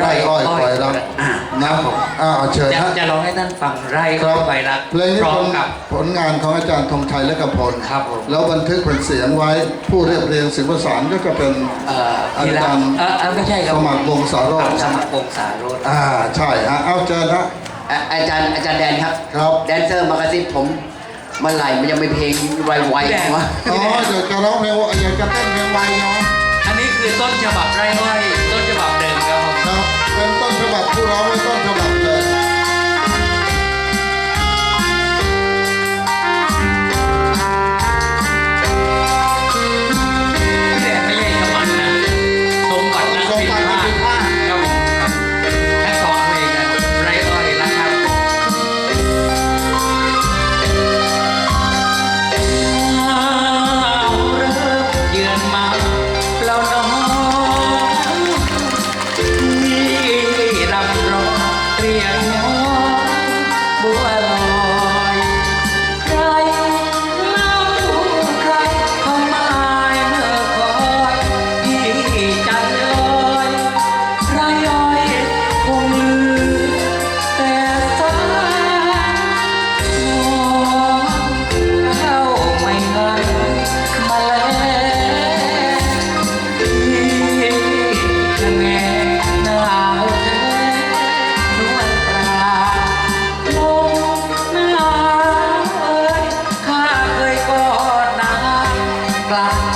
ไร่อ้อยคอยรักอ่านะครับผมอ้าวเชิญจะฮะจะร้องให้ท่านฟังไร่คอ้รัอบยไฟรักเพลงนี้พร้อเป็มนกับ ผลงานของอาจารย์ธงชัยและกพลครับผม แล้วบันทึกเป็นเสียงไว้ผู้เรียบเรียงเสียงประสานก็จะเป็น เอ่ออาพีระจารย์เออเออไม่ใช่ครับสมัครวงศาโรจน์ สมัครวงศาโรจน์อ่าใช่ฮะเอาเชิญฮะ อะอาจารย์อาจารย์แดนครับ ครับ แดนเซอร์มากระซิบผมเมื่อไหร่มันยังไม่เพลงไวๆวะ อ๋ออยากจะร้องเพลงอยากจะเต้นเพลงไวเนาะ อันนี้คือต้นฉบับไร่อ้อยต้นฉบับเดิ ต้นฉบับผู้ร้ กลับ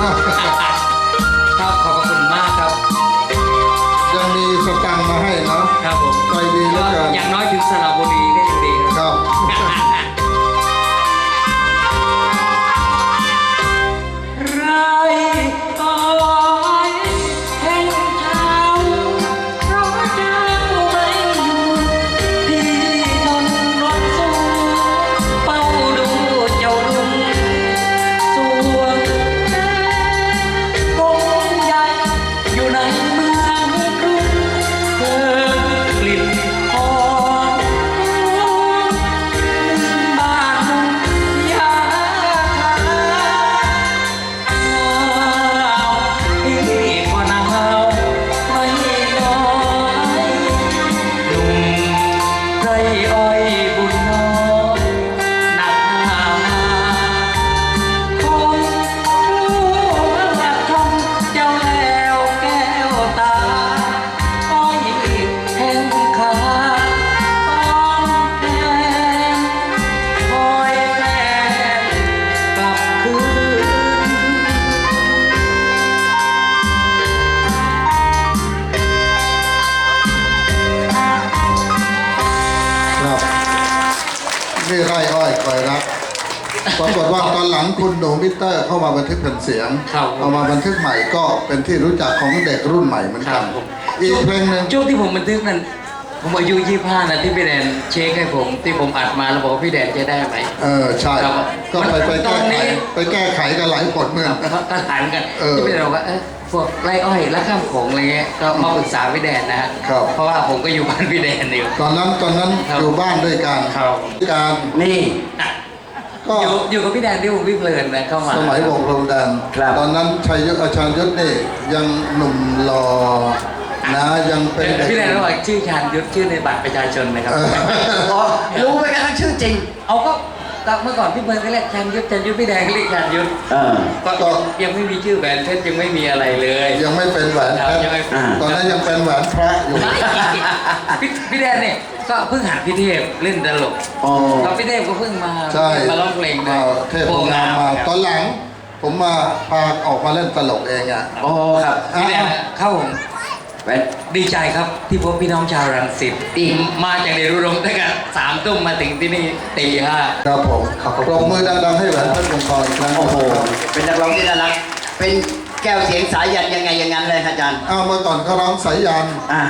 ครับขอบพระคุณมากครับ ยังมีสตังค์มาให้เนาะครับผมใจดีเหลือเกินอย่างน้อยถึงสระบุรีก็ยังดีครับ ครับ ไร ไร่อ้อยคอยรักปรากฏว่าตอนหลังคุณหนูมิเตอร์เข้ามาบันทึกแผ่นเสียง ครับเอามาบันทึกใหม่ก็เป็นที่รู้จักของเด็กรุ่นใหม่เหมือนคกัรันบผมอีกเพลงหนึ่งช่วงที่ผมบันทึกนั้น ผมอายุ 25 นะที่พี่แดนเช็คให้ผม ที่ผมอัดมาแล้วบอกว่าพี่แดนจะได้ไหม เออใช่ ครับก็ไปไปตแก้อนไขนี้ไปแก้ไขกันหลายผลเหมือนแล้วก็ถามกันเออ ที่พี่แดนบอกว่าเออ พวกไร่อ้อยและข้ามโขงอะไรเงี้ยก็มาปรึกษาพี่แดนนะฮะครับ เพราะว่าผมก็อยู่บ้านพี่แดนอยู่ ตอนนั้นตอนนั้นครับ อยู่บ้านด้วยกันครับการนี่ก็ก็อยู่อยู่กับพี่แดงที่วงพี่เพลินนะเข้ามาสมัยวงพรมแดนครับ ตอนนั้นชัยยุทธอาจารย์ยุทธนี่ยังหนุ่มรอนะยังเป็นเด็ก พี่แดงระหว่างชื่อชาญยุทธชื่อในบัตรประชาชนนะครับเออ อ๋อรู้ไหมกระทั่งชื่อจริง เอาก็ ก็เมื่อก่อนพี่เพลินก็เรียกชาญยุทธชาญยุทธพี่แดงก็เรียกชาญยุทธเออก็ ยังไม่มีชื่อแบรนด์เพชรยังไม่มีอะไรเลย ยังไม่เป็นแหวนครับเพชรยังไม่อ่าตอนนั้นยังเป็นแหวนพระอยู่ พี่พี่แดนเนี่ยก็เพิ่งหัดพี่เทพเล่นตลกอ๋อแล้วพี่เทพก็เพิ่งมาใช่มาร้องเพลงด้วอ่ายเทพโพงามมาตอนหลัง ผมมาพาออกมาเล่นตลกเองอะ อ๋อครับ พี่แดนเข้า ผมแหวนดีใจครับที่พบพี่น้องชาวรังสิตอีกมาจากเดรุรมตั้งแต่สามทุ่มมาถึงที่นี่ตีห้าครับผมปรบมือดังๆให้แหวนเพชรวงทองอีกครั้งโอ้โหเป็นนักร้องที่น่ารัก เป็นแก้วเสียงสายยันยังไงอย่างนั้นเลยครับอาจารย์อ้าวเมื่อก่อนเขาร้องสายยันอ่า